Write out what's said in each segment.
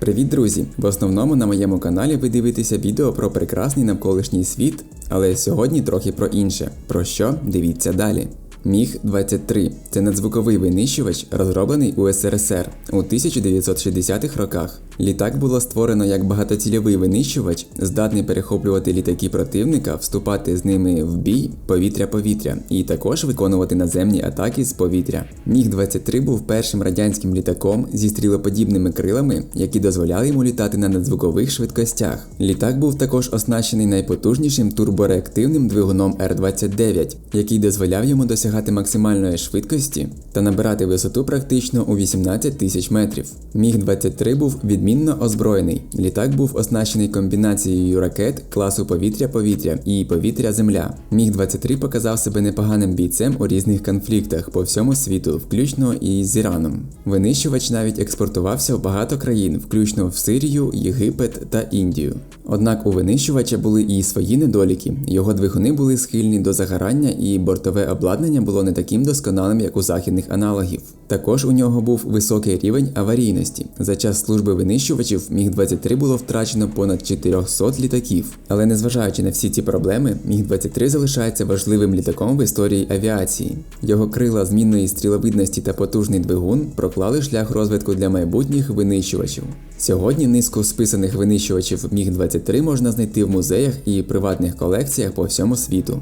Привіт, друзі! В основному на моєму каналі ви дивитеся відео про прекрасний навколишній світ, але сьогодні трохи про інше. Про що? Дивіться далі. Міг 23 це надзвуковий винищувач, розроблений у СРСР у 1960-х роках. Літак було створено як багатоцільовий винищувач, здатний перехоплювати літаки противника, вступати з ними в бій повітря-повітря і також виконувати наземні атаки з повітря. Міг 23 був першим радянським літаком зі стрілоподібними крилами, які дозволяли йому літати на надзвукових швидкостях. Літак був також оснащений найпотужнішим турбореактивним двигуном Р-29, який дозволяв йому досягати максимальної швидкості та набирати висоту практично у 18 тисяч метрів. Міг 23 був відмінно озброєний. Літак був оснащений комбінацією ракет класу повітря-повітря і повітря-земля. Міг 23 показав себе непоганим бійцем у різних конфліктах по всьому світу, включно і з Іраном. Винищувач навіть експортувався в багато країн, включно в Сирію, Єгипет та Індію. Однак у винищувача були і свої недоліки. Його двигуни були схильні до загорання, і бортове обладнання було не таким досконалим, як у західних аналогів. Також у нього був високий рівень аварійності. За час служби винищувачів міг 23 було втрачено понад 400 літаків. Але незважаючи на всі ці проблеми, міг 23 залишається важливим літаком в історії авіації. Його крила змінної стріловидності та потужний двигун проклали шлях розвитку для майбутніх винищувачів. Сьогодні низку списаних винищувачів міг 23 можна знайти в музеях і приватних колекціях по всьому світу.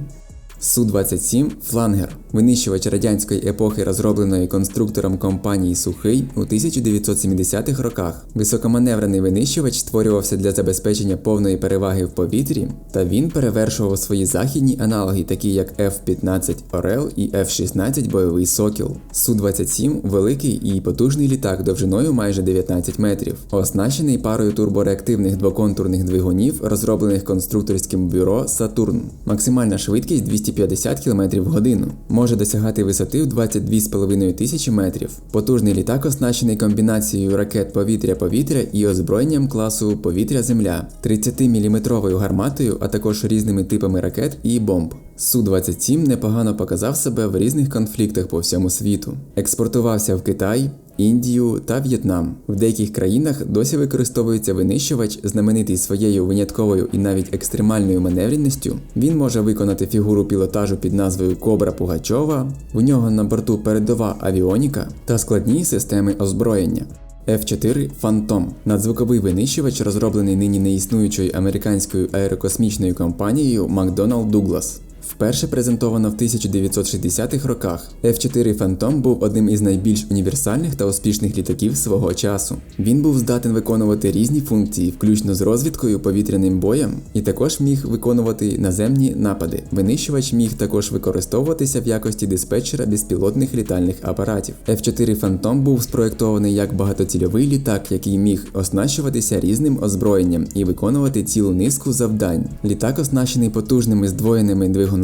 Су-27 Флангер винищувач радянської епохи, розробленої конструктором компанії Сухий у 1970-х роках. Високоманеврений винищувач створювався для забезпечення повної переваги в повітрі, та він перевершував свої західні аналоги, такі як F-15 Орел і F-16 Бойовий Сокіл. Су-27 великий і потужний літак довжиною майже 19 метрів, оснащений парою турбореактивних двоконтурних двигунів, розроблених конструкторським бюро Сатурн. Максимальна швидкість 250 км в годину може досягати висоти в 22,5 тисячі метрів. Потужний літак оснащений комбінацією ракет повітря-повітря і озброєнням класу повітря-земля, 30-мм гарматою, а також різними типами ракет і бомб. Су-27 непогано показав себе в різних конфліктах по всьому світу. Експортувався в Китай, Індію та В'єтнам. В деяких країнах досі використовується винищувач, знаменитий своєю винятковою і навіть екстремальною маневреністю. Він може виконати фігуру пілотажу під назвою Кобра Пугачова, у нього на борту передова авіоніка та складні системи озброєння. F4 Phantom – надзвуковий винищувач, розроблений нині неіснуючою американською аерокосмічною компанією McDonnell Douglas. Вперше презентовано в 1960-х роках. F4 Phantom був одним із найбільш універсальних та успішних літаків свого часу. Він був здатен виконувати різні функції, включно з розвідкою, повітряним боєм, і також міг виконувати наземні напади. Винищувач міг також використовуватися в якості диспетчера безпілотних літальних апаратів. F4 Phantom був спроєктований як багатоцільовий літак, який міг оснащуватися різним озброєнням і виконувати цілу низку завдань. Літак оснащений потужними здвоєними двигунами,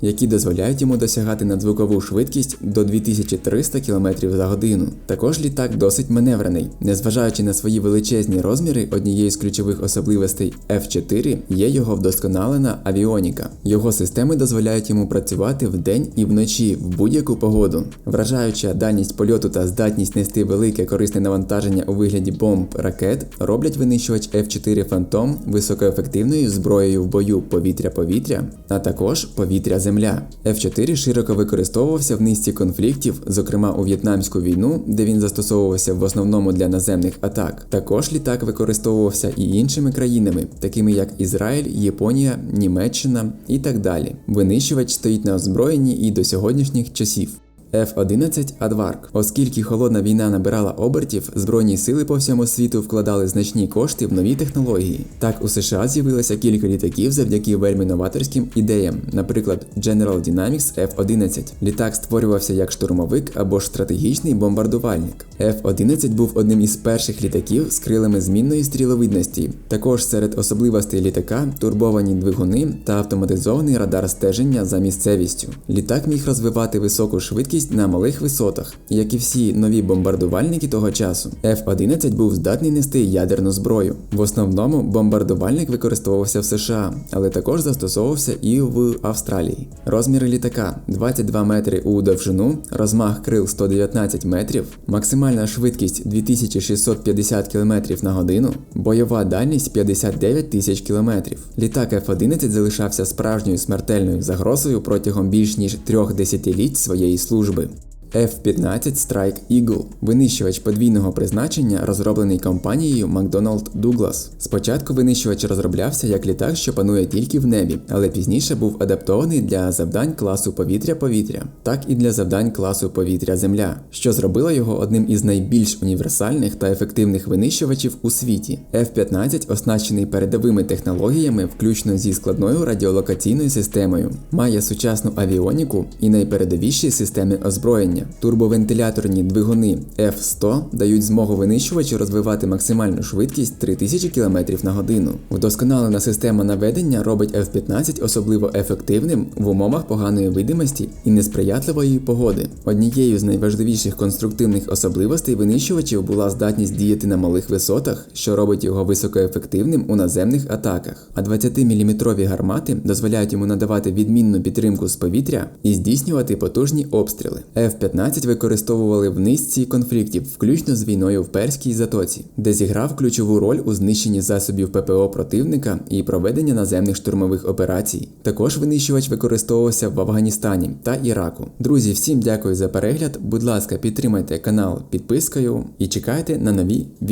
які дозволяють йому досягати надзвукову швидкість до 2300 км за годину. Також літак досить маневрений. Незважаючи на свої величезні розміри, однією з ключових особливостей F4 є його вдосконалена авіоніка. Його системи дозволяють йому працювати вдень і вночі в будь-яку погоду. Вражаюча дальність польоту та здатність нести велике корисне навантаження у вигляді бомб ракет роблять винищувач F4 Phantom високоефективною зброєю в бою повітря-повітря, а також повітря-земля. F4 широко використовувався в низці конфліктів, зокрема у В'єтнамську війну, де він застосовувався в основному для наземних атак. Також літак використовувався і іншими країнами, такими як Ізраїль, Японія, Німеччина і так далі. Винищувач стоїть на озброєнні і до сьогоднішніх часів. F-11 Адварк. Оскільки холодна війна набирала обертів, збройні сили по всьому світу вкладали значні кошти в нові технології. Так у США з'явилося кілька літаків завдяки вельми новаторським ідеям, наприклад, General Dynamics F-11. Літак створювався як штурмовик або ж стратегічний бомбардувальник. F-11 був одним із перших літаків з крилами змінної стріловидності. Також серед особливостей літака турбовані двигуни та автоматизований радар стеження за місцевістю. Літак міг розвивати високу швидкість швидкість на малих висотах. Як і всі нові бомбардувальники того часу, F-11 був здатний нести ядерну зброю. В основному бомбардувальник використовувався в США, але також застосовувався і в Австралії. Розміри літака 22 метри у довжину, розмах крил 119 метрів, максимальна швидкість 2650 км на годину, бойова дальність 59 тисяч км. Літак F-11 залишався справжньою смертельною загрозою протягом більш ніж трьох десятиліть своєї служби боротьби. F-15 Strike Eagle – винищувач подвійного призначення, розроблений компанією McDonnell Douglas. Спочатку винищувач розроблявся як літак, що панує тільки в небі, але пізніше був адаптований для завдань класу повітря-повітря, так і для завдань класу повітря-земля, що зробило його одним із найбільш універсальних та ефективних винищувачів у світі. F-15 оснащений передовими технологіями, включно зі складною радіолокаційною системою, має сучасну авіоніку і найпередовіші системи озброєння. Турбовентиляторні двигуни F100 дають змогу винищувачу розвивати максимальну швидкість 3000 км на годину. Вдосконалена система наведення робить F-15 особливо ефективним в умовах поганої видимості і несприятливої погоди. Однією з найважливіших конструктивних особливостей винищувачів була здатність діяти на малих висотах, що робить його високоефективним у наземних атаках. А 20-мм гармати дозволяють йому надавати відмінну підтримку з повітря і здійснювати потужні обстріли. F-15 використовували в низці конфліктів, включно з війною в Перській затоці, де зіграв ключову роль у знищенні засобів ППО противника і проведення наземних штурмових операцій. Також винищувач використовувався в Афганістані та Іраку. Друзі, всім дякую за перегляд. Будь ласка, підтримайте канал підпискою і чекайте на нові відео.